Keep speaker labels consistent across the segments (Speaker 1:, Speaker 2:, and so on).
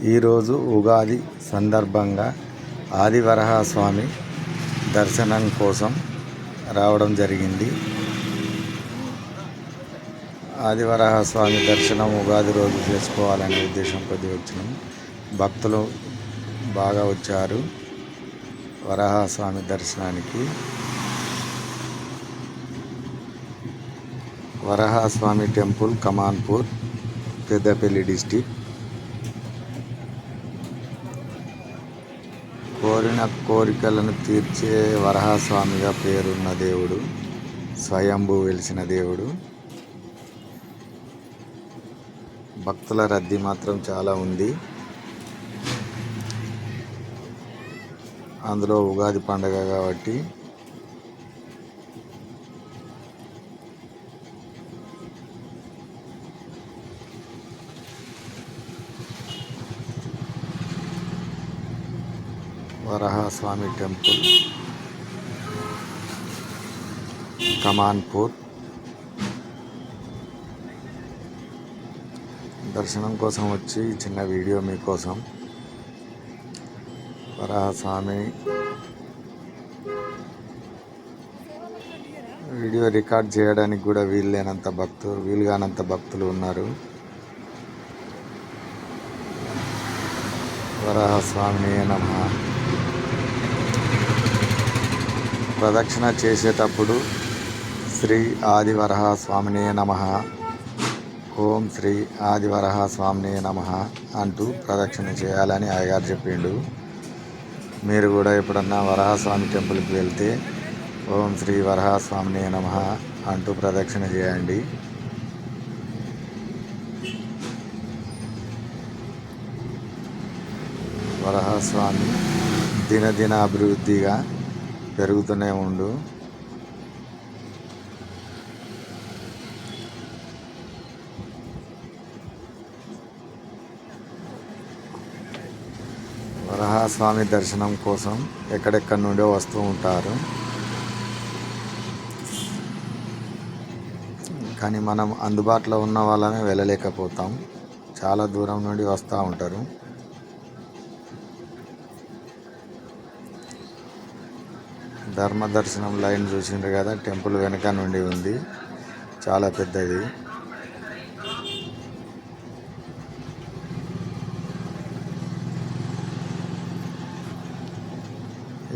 Speaker 1: ఈరోజు ఉగాది సందర్భంగా ఆదివరహ స్వామి దర్శనం కోసం రావడం జరిగింది. ఆదివరహ స్వామి దర్శనం ఉగాది రోజు చేసుకోవాలనే ఉద్దేశం కొద్ది వచ్చినాం. భక్తులు బాగా వచ్చారు వరహస్వామి దర్శనానికి. Varahaswamy temple Kamanpur Peddapalli district. కోరిన కోరికలను తీర్చే వరహస్వామిగా పేరున్న దేవుడు స్వయంభూ వెలిసిన దేవుడు. భక్తుల రద్దీ మాత్రం చాలా ఉంది. అందులో ఉగాది పండగ కాబట్టి వరహస్వామి టెంపుల్ కమాన్పూర్. దర్శనం కోసం వచ్చి చిన్న వీడియో మీకోసం వరహస్వామి వీడియో రికార్డ్ చేయడానికి కూడా వీలు లేనంత భక్తులు వీలు కానంత భక్తులు ఉన్నారు. వరహస్వామి నమ. ప్రదక్షిణ చేసేటప్పుడు శ్రీ ఆదివరహ స్వామినే నమ. ఓం శ్రీ ఆదివరహ స్వామినే నమ అంటూ ప్రదక్షిణ చేయాలని అయ్యగారు చెప్పిండు. మీరు కూడా ఎప్పుడన్నా వరహస్వామి టెంపుల్కి వెళ్తే ఓం శ్రీ వరహస్వామినే నమ అంటూ ప్రదక్షిణ చేయండి. వరహస్వామి దినదిన అభివృద్ధిగా పెరుగుతూనే ఉండు. వరహస్వామి దర్శనం కోసం ఎక్కడెక్కడి నుండో వస్తూ ఉంటారు. కానీ మనం అందుబాటులో ఉన్న వాళ్ళమే వెళ్ళలేకపోతాం. చాలా దూరం నుండి వస్తూ ఉంటారు. ధర్మ దర్శనం లైన్ చూసిండ్రు కదా టెంపుల్ వెనక నుండి ఉంది. చాలా పెద్దది.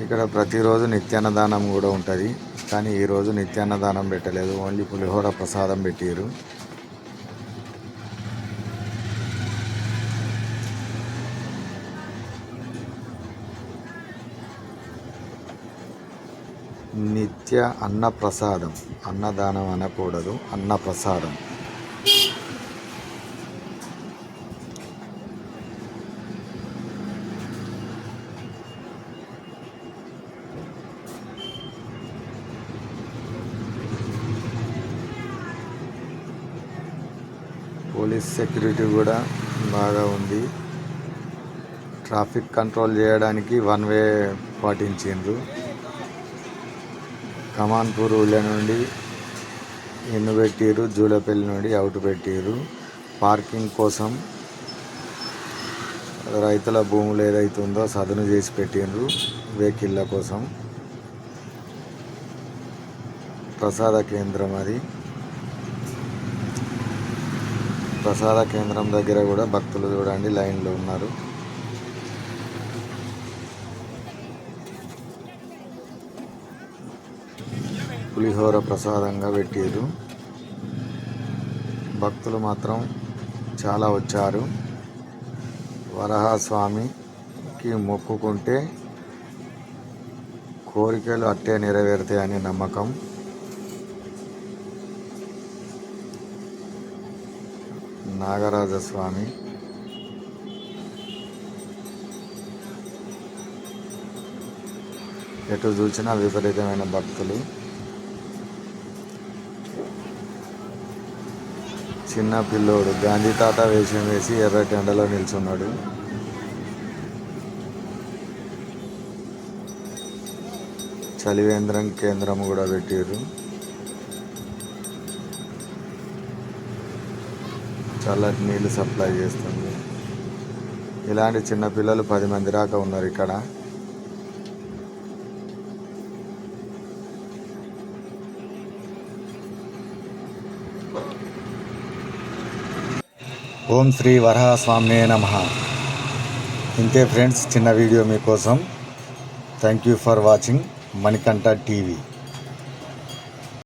Speaker 1: ఇక్కడ ప్రతిరోజు నిత్యాన్నదానం కూడా ఉంటుంది. కానీ ఈరోజు నిత్యాన్నదానం పెట్టలేదు. ఓన్లీ పులిహోర ప్రసాదం పెట్టారు నిత్య అన్నప్రసాదం. అన్నదానం అనకూడదు అన్నప్రసాదం. పోలీస్ సెక్యూరిటీ కూడా బాగా ఉంది. ట్రాఫిక్ కంట్రోల్ చేయడానికి వన్ వే పాటించిండ్రు. కమాన్పూర్ ఊళ్ళ నుండి ఎన్ను పెట్టిరు జూలపల్లి నుండి అవుట్ పెట్టిరు పార్కింగ్ కోసం రైతుల భూములు ఏదైతే ఉందో సదును చేసి పెట్టిండ్రు వెహికల్ల కోసం. ప్రసాద కేంద్రం అది. ప్రసాద కేంద్రం దగ్గర కూడా భక్తులు చూడండి లైన్లో ఉన్నారు. పులిహోర ప్రసాదంగా పెట్టారు భక్తులు మాత్రం చాలా వచ్చారు. వరహస్వామికి మొక్కుకుంటే కోరికలు అట్టే నెరవేరుతాయని నమ్మకం. నాగరాజస్వామి ఎటు చూసినా విపరీతమైన భక్తులు. చిన్న పిల్లోడు. గాంధీ తాత వేషం వేసి ఎర్రటి ఎండలో నిల్చున్నాడు. చలివేంద్రం కేంద్రం కూడా పెట్టారు చల్లటి నీళ్ళు సప్లై చేస్తుంది. ఇలాంటి చిన్న పిల్లలు పది మంది దాకా ఉన్నారు ఇక్కడ. ఓం శ్రీ వరహస్వామినే నమ. ఇంతే ఫ్రెండ్స్ చిన్న వీడియో మీకోసం. Thank you for watching Manikanta TV.